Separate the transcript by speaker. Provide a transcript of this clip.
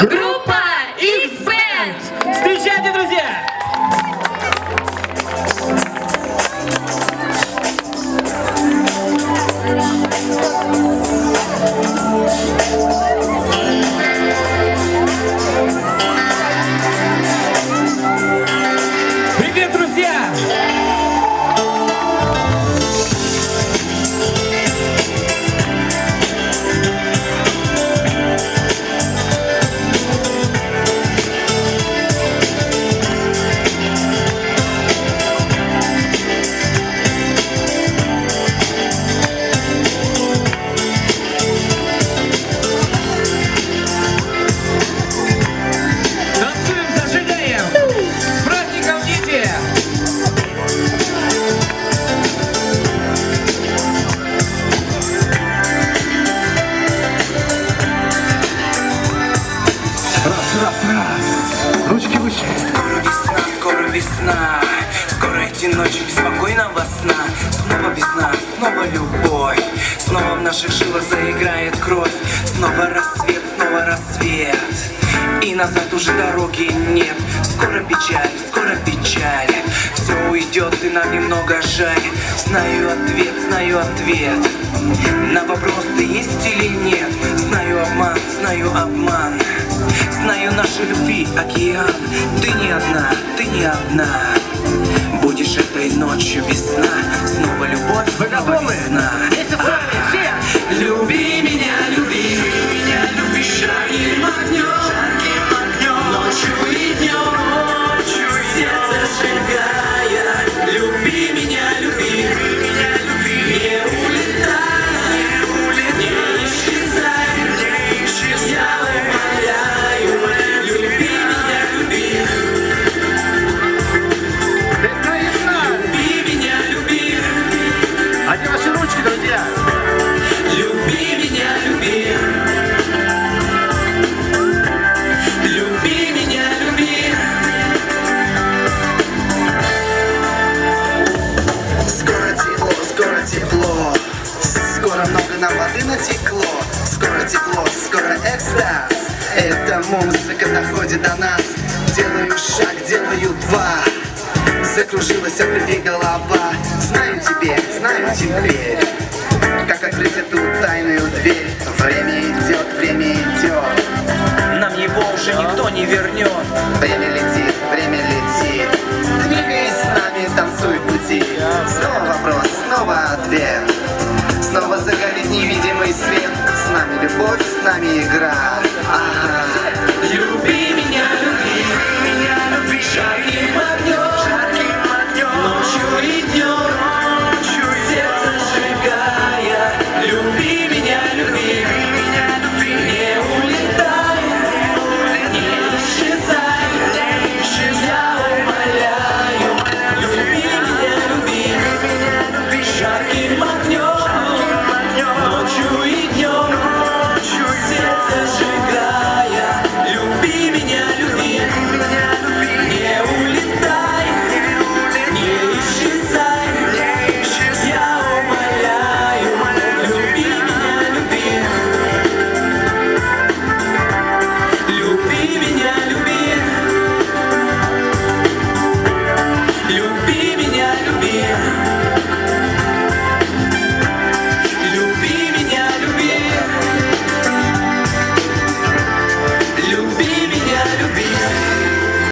Speaker 1: Group
Speaker 2: Раз, раз. Ручки выше.
Speaker 3: Скоро весна, скоро весна. Скоро эти ночи беспокойного сна. Снова весна, снова любовь. Снова в наших жилах заиграет кровь. Снова рассвет, снова рассвет. И назад уже дороги нет. Скоро печаль, скоро печаль. Все уйдет и нам немного жаль. Знаю ответ, знаю ответ. На вопрос ты есть или нет? Знаю обман, знаю обман Знаю нашей любви океан. Ты не одна, ты не одна. Будешь этой ночью весна Снова любовь, снова весна
Speaker 4: натекло. Скоро тепло, скоро экстаз. Эта музыка доходит до нас. Делаю шаг, делаю два. Закружилась от голова. Знаю теперь, знаю теперь Снова загорит невидимый свет. С нами любовь, с нами игра. Ага. Люби меня, люби меня, люби, шаги